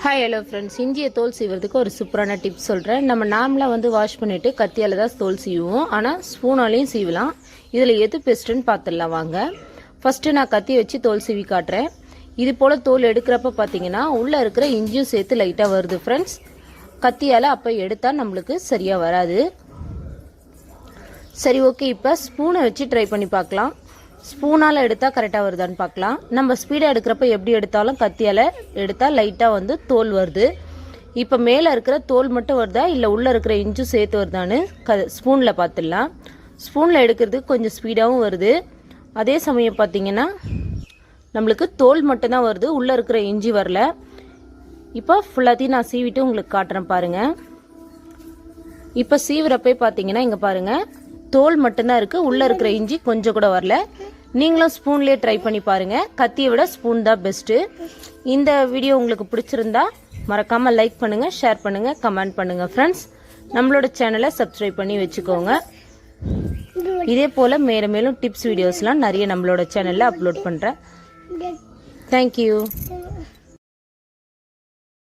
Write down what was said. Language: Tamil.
ஹாய் ஹலோ ஃப்ரெண்ட்ஸ் இஞ்சியை தோல் சீவுறதுக்கு ஒரு சூப்பரான டிப்ஸ் சொல்கிறேன் நம்ம நார்மலாக வந்து வாஷ் பண்ணிவிட்டு கத்தியால் தான் தோல் சீவுவோம். ஆனால் ஸ்பூனாலையும் சீவலாம். இதில் எது பெஸ்ட்டுன்னு பார்த்துடலாம் வாங்க. ஃபஸ்ட்டு நான் கத்தி வச்சு தோல் சீவி காட்டுறேன். இது போல் தோல் எடுக்கிறப்ப பார்த்தீங்கன்னா உள்ளே இருக்கிற இஞ்சியும் சேர்த்து லைட்டாக வருது ஃப்ரெண்ட்ஸ் கத்தியால் அப்போ எடுத்தால் நம்மளுக்கு சரியாக வராது. சரி ஓகே இப்போ ஸ்பூனை வச்சு ட்ரை பண்ணி பார்க்கலாம் ஸ்பூனால் எடுத்தால் கரெக்டாக வருதான்னு பார்க்கலாம். நம்ம ஸ்பீடாக எடுக்கிறப்ப எப்படி எடுத்தாலும் கத்தியால் எடுத்தால் லைட்டாக வந்து தோல் வருது. இப்போ மேலே இருக்கிற தோல் மட்டும் வருதா? இல்லை உள்ளே இருக்கிற இஞ்சும் சேர்த்து வருதான்னு க ஸ்பூனில் பார்த்துடலாம். ஸ்பூனில் எடுக்கிறதுக்கு கொஞ்சம் ஸ்பீடாகவும் வருது. அதே சமயம் பார்த்தீங்கன்னா நம்மளுக்கு தோல் மட்டும்தான் வருது. உள்ளே இருக்கிற இஞ்சி வரல. இப்போ ஃபுல்லாத்தையும் நான் சீவிட்டு உங்களுக்கு காட்டுறேன் பாருங்கள் இப்போ சீவுறப்பே பார்த்தீங்கன்னா இங்கே பாருங்கள் தோல் மட்டும்தான் இருக்குது உள்ளே இருக்கிற இஞ்சி கொஞ்சம் கூட வரல. நீங்களும் ஸ்பூன்லேயே ட்ரை பண்ணி பாருங்கள் கத்தியை விட ஸ்பூன் தான் பெஸ்ட்டு இந்த வீடியோ உங்களுக்கு பிடிச்சிருந்தா மறக்காமல் லைக் பண்ணுங்கள் ஷேர் பண்ணுங்கள் கமெண்ட் பண்ணுங்கள் ஃப்ரெண்ட்ஸ் நம்மளோட சேனலை சப்ஸ்கிரைப் பண்ணி வச்சுக்கோங்க. இதே போல் மேலும் மேலும் டிப்ஸ் வீடியோஸ்லாம் நிறைய நம்மளோட சேனலில் அப்லோட் பண்ணுறேன் தேங்க்யூ